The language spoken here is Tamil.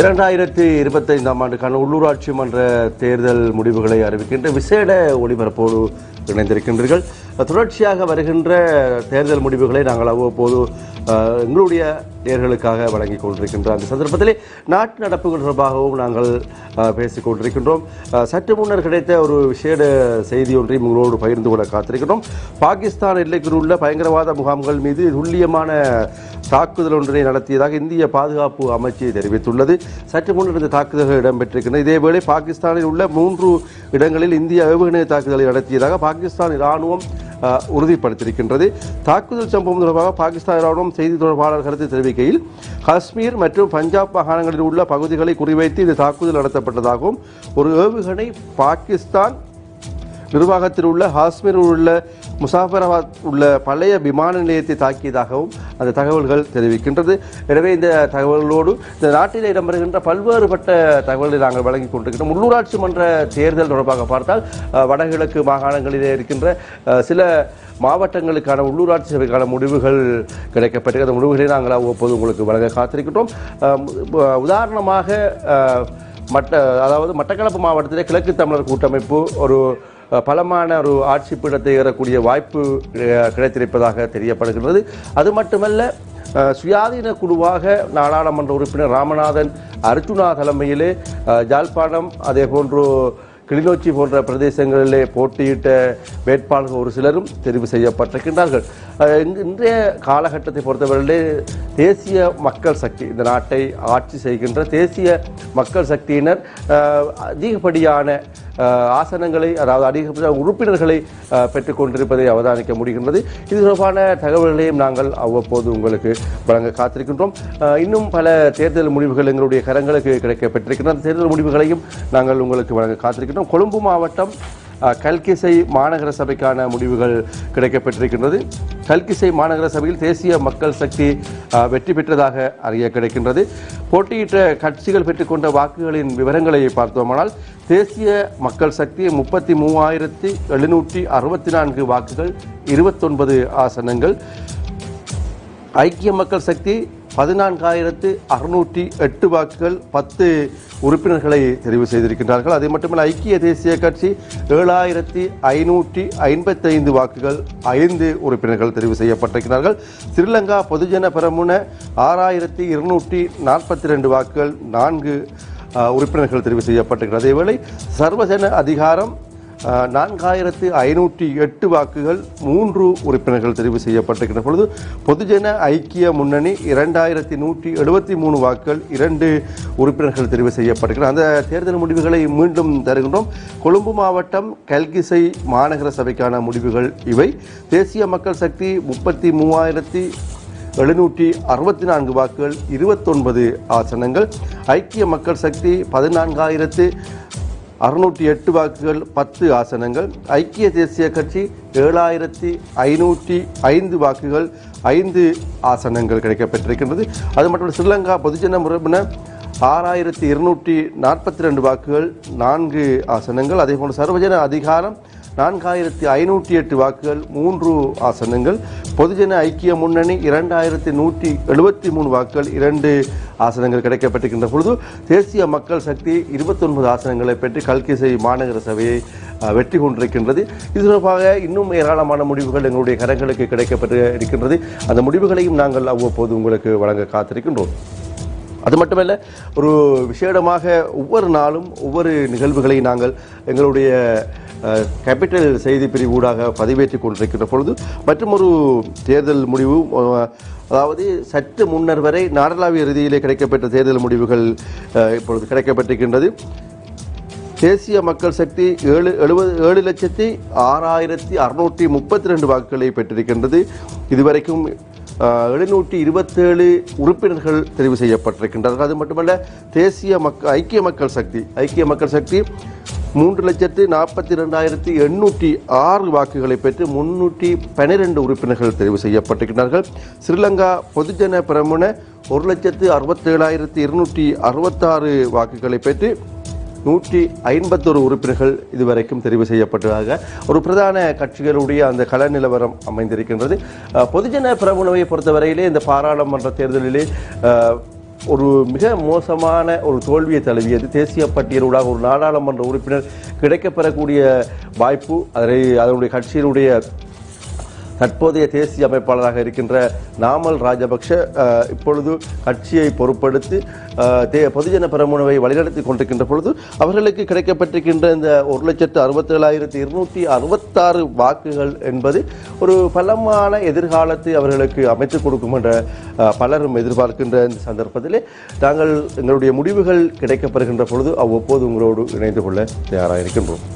இரண்டாயிரத்தி இருபத்தைந்தாம் ஆண்டுக்கான உள்ளூராட்சி மன்ற தேர்தல் முடிவுகளை அறிவிக்கின்ற விசேட ஒளிபரப்போடு இணைந்திருக்கின்றீர்கள். தொடர்ச்சியாக வருகின்ற தேர்தல் முடிவுகளை நாங்கள் அவ்வப்போது எங்களுடைய நேர்களுக்காக வழங்கிக் கொண்டிருக்கின்ற அந்த சந்தர்ப்பத்திலே நாட்டு நடப்புகள் தொடர்பாகவும் நாங்கள் பேசிக் கொண்டிருக்கின்றோம். சற்று முன்னர் கிடைத்த ஒரு விசேட செய்தி ஒன்றையும் உங்களோடு பகிர்ந்து கொள்ள காத்திருக்கின்றோம். பாகிஸ்தான் எல்லைக்குள் உள்ள பயங்கரவாத முகாம்கள் மீது துல்லியமான தாக்குதல் ஒன்றை நடத்தியதாக இந்திய பாதுகாப்பு அமைச்சு தெரிவித்துள்ளது. சற்று முன்னர் இந்த தாக்குதல்கள் இடம்பெற்றிருக்கின்றன. இதேவேளை பாகிஸ்தானில் உள்ள மூன்று இடங்களில் இந்திய ஏவுகணை தாக்குதலை நடத்தியதாக பாகிஸ்தான் இராணுவம் உறுதிப்படுத்தியிருக்கின்றது. தாக்குதல் சம்பவம் தொடர்பாக பாகிஸ்தான் இராணுவம் செய்தி தொடர்பாளர் கருத்து தெரிவிக்கையில் காஷ்மீர் மற்றும் பஞ்சாப் மாகாணங்களில் உள்ள பகுதிகளை குறிவைத்து இந்த தாக்குதல் நடத்தப்பட்டதாகவும் ஒரு ஏவுகணை பாகிஸ்தான் நிர்வாகத்தில் உள்ள காஷ்மீரில் உள்ள முசாஃபராபாத் உள்ள பழைய விமான நிலையத்தை தாக்கியதாகவும் அந்த தகவல்கள் தெரிவிக்கின்றது. எனவே இந்த தகவல்களோடு இந்த நாட்டில் இடம்பெறுகின்ற பல்வேறுபட்ட தகவல்களை நாங்கள் வழங்கிக் கொண்டிருக்கின்றோம். உள்ளூராட்சி மன்ற தேர்தல் தொடர்பாக பார்த்தால் வடகிழக்கு மாகாணங்களிலே இருக்கின்ற சில மாவட்டங்களுக்கான உள்ளூராட்சி சபைக்கான முடிவுகள் கிடைக்கப்பட்டு அந்த முடிவுகளை நாங்கள் அவ்வப்போது உங்களுக்கு வழங்க காத்திருக்கின்றோம். உதாரணமாக மட்ட அதாவது மட்டக்களப்பு மாவட்டத்திலே கிழக்கு தமிழர் கூட்டமைப்பு ஒரு பலமான ஒரு ஆட்சி பீடத்தை ஏறக்கூடிய வாய்ப்பு கிடைத்திருப்பதாக தெரியப்படுகின்றது. அது மட்டுமல்ல சுயாதீன குழுவாக நாடாளுமன்ற உறுப்பினர் ராமநாதன் அர்ஜுனா தலைமையிலே ஜாழ்ப்பாணம் அதே போன்று கிளிநொச்சி போன்ற பிரதேசங்களிலே போட்டியிட்ட வேட்பாளர்கள் ஒரு சிலரும் தெரிவு செய்யப்பட்டிருக்கின்றார்கள். இன்றைய காலகட்டத்தை பொறுத்தவரையிலே தேசிய மக்கள் சக்தி இந்த நாட்டை ஆட்சி செய்கின்ற தேசிய மக்கள் சக்தியினர் அதிகப்படியான ஆசனங்களை அதாவது அதிகப்படியான உறுப்பினர்களை பெற்றுக்கொண்டிருப்பதை அவதானிக்க முடிகின்றது. இது தொடர்பான தகவல்களையும் நாங்கள் அவ்வப்போது உங்களுக்கு வழங்க காத்திருக்கின்றோம். இன்னும் பல தேர்தல் முடிவுகள் எங்களுடைய கரங்களுக்கு கிடைக்கப்பட்டிருக்கின்றன பெற்றிருக்கின்றன தேர்தல் முடிவுகளையும் நாங்கள் உங்களுக்கு வழங்க காத்திருக்கின்றோம். கொழும்பு மாவட்டம் கல்கிசை மாநகர சபைக்கான முடிவுகள் கிடைக்கப்பெற்றிருக்கின்றது. கல்கிசை மாநகர சபையில் தேசிய மக்கள் சக்தி வெற்றி பெற்றதாக அறிய கிடைக்கின்றது. போட்டியிட்ட கட்சிகள் பெற்றுக்கொண்ட வாக்குகளின் விவரங்களை பார்த்தோமானால் தேசிய மக்கள் சக்தி முப்பத்தி மூவாயிரத்தி எழுநூற்றி அறுபத்தி நான்கு வாக்குகள் இருபத்தொன்பது ஆசனங்கள். ஐக்கிய மக்கள் சக்தி பதினான்காயிரத்து அறுநூற்றி எட்டு வாக்குகள் பத்து உறுப்பினர்களை தெரிவு செய்திருக்கின்றார்கள். அது மட்டுமல்ல ஐக்கிய தேசிய கட்சி ஏழாயிரத்தி ஐநூற்றி ஐம்பத்தைந்து வாக்குகள் ஐந்து உறுப்பினர்கள் தெரிவு செய்யப்பட்டிருக்கிறார்கள். ஸ்ரீலங்கா பொதுஜன பெரமுன ஆறாயிரத்தி இருநூற்றி நாற்பத்தி ரெண்டு வாக்குகள் நான்கு உறுப்பினர்கள் தெரிவு செய்யப்பட்டிருக்கிறது. அதேவேளை சர்வஜன அதிகாரம் நான்காயிரத்து ஐநூற்றி எட்டு வாக்குகள் மூன்று உறுப்பினர்கள் தெரிவு செய்யப்பட்டிருக்கின்ற பொழுது பொதுஜன ஐக்கிய முன்னணி இரண்டாயிரத்தி நூற்றி எழுபத்தி மூணு வாக்குகள் இரண்டு உறுப்பினர்கள் தெரிவு செய்யப்பட்டிருக்கிறார் அந்த தேர்தல் முடிவுகளை மீண்டும் தருகின்றோம். கொழும்பு மாவட்டம் கல்கிசை மாநகர சபைக்கான முடிவுகள் இவை. தேசிய மக்கள் சக்தி முப்பத்தி மூவாயிரத்தி எழுநூற்றி அறுபத்தி நான்கு வாக்குகள் இருபத்தொன்பது ஆசனங்கள். ஐக்கிய மக்கள் சக்தி பதினான்காயிரத்து அறுநூற்றி எட்டு வாக்குகள் பத்து ஆசனங்கள். ஐக்கிய தேசிய கட்சி ஏழாயிரத்தி ஐநூற்றி ஐந்து வாக்குகள் ஐந்து ஆசனங்கள் கிடைக்கப்பெற்றிருக்கின்றது. அது மட்டும் ஸ்ரீலங்கா பொதுஜன முறைப்பினர் ஆறாயிரத்தி இருநூற்றி நாற்பத்தி ரெண்டு வாக்குகள் நான்கு ஆசனங்கள். அதே போன்று சர்வஜன அதிகாரம் நான்காயிரத்தி ஐநூற்றி எட்டு வாக்குகள் மூன்று ஆசனங்கள். பொதுஜன ஐக்கிய முன்னணி இரண்டாயிரத்தி நூற்றி எழுபத்தி மூணு வாக்குகள் இரண்டு ஆசனங்கள் கிடைக்கப்பட்டிருக்கின்ற பொழுது தேசிய மக்கள் சக்தி இருபத்தொன்பது ஆசனங்களை பெற்று கல்கிசை மாநகர சபையை வெற்றி கொண்டிருக்கின்றது. இது தொடர்பாக இன்னும் ஏராளமான முடிவுகள் எங்களுடைய கரங்களுக்கு கிடைக்கப்பட்டு இருக்கின்றது அந்த முடிவுகளையும் நாங்கள் அவ்வப்போது உங்களுக்கு வழங்க காத்திருக்கின்றோம். அது மட்டுமல்ல ஒரு விசேடமாக ஒவ்வொரு நாளும் ஒவ்வொரு நிகழ்வுகளை நாங்கள் எங்களுடைய கேபிட்டல் செய்தி பிரிவு ஊடாக பதிவேற்றிக் கொண்டிருக்கின்ற பொழுது மற்றும் ஒரு தேர்தல் முடிவு அதாவது சற்று முன்னர் வரை நாடளாவிய ரீதியிலே கிடைக்கப்பெற்ற தேர்தல் முடிவுகள் இப்பொழுது கிடைக்கப்பட்டிருக்கின்றது. தேசிய மக்கள் சக்தி ஏழு எழுபது ஏழு லட்சத்தி ஆறாயிரத்தி அறுநூற்றி முப்பத்தி ரெண்டு வாக்குகளை பெற்றிருக்கின்றது. இதுவரைக்கும் எழுநூற்றி இருபத்தேழு உறுப்பினர்கள் தெரிவு செய்யப்பட்டிருக்கின்றார்கள். அது மட்டுமல்ல தேசிய மக்க ஐக்கிய மக்கள் சக்தி ஐக்கிய மக்கள் சக்தி மூன்று லட்சத்து நாற்பத்தி ரெண்டாயிரத்தி எண்ணூற்றி ஆறு வாக்குகளை பெற்று முன்னூற்றி பனிரெண்டு உறுப்பினர்கள் தெரிவு செய்யப்பட்டிருக்கிறார்கள். ஸ்ரீலங்கா பொதுஜன பிரமுன ஒரு லட்சத்து அறுபத்தேழாயிரத்தி இருநூற்றி அறுபத்தாறு வாக்குகளை பெற்று நூற்றி ஐம்பத்தொரு உறுப்பினர்கள் இதுவரைக்கும் தெரிவு செய்யப்பட்டதாக ஒரு பிரதான கட்சிகளுடைய அந்த கள நிலவரம் அமைந்திருக்கின்றது. பொதுஜன பிரமுனவை பொறுத்தவரையிலே இந்த பாராளுமன்ற தேர்தலிலே ஒரு மிக மோசமான ஒரு தோல்வியை தழுவியது. தேசிய பட்டியலூடாக ஒரு நாடாளுமன்ற உறுப்பினர் கிடைக்கப்பெறக்கூடிய வாய்ப்பு அதை அதனுடைய கட்சியினுடைய தற்போதைய தேசிய அமைப்பாளராக இருக்கின்ற நாமல் ராஜபக்ஷ இப்பொழுது கட்சியை பொருட்படுத்தி தே பொதுஜன பெரமுனவை வழிநடத்தி கொண்டிருக்கின்ற பொழுது அவர்களுக்கு கிடைக்கப்பட்டிருக்கின்ற இந்த ஒரு லட்சத்து அறுபத்தேழாயிரத்தி இருநூற்றி அறுபத்தாறு வாக்குகள் என்பது ஒரு பலமான எதிர்காலத்தை அவர்களுக்கு அமைத்துக் கொடுக்கும் என்ற பலரும் எதிர்பார்க்கின்ற இந்த சந்தர்ப்பத்திலே தாங்கள் எங்களுடைய முடிவுகள் கிடைக்கப்பெறுகின்ற பொழுது அவ்வப்போது உங்களோடு இணைந்து கொள்ள தயாராக இருக்கின்றோம்.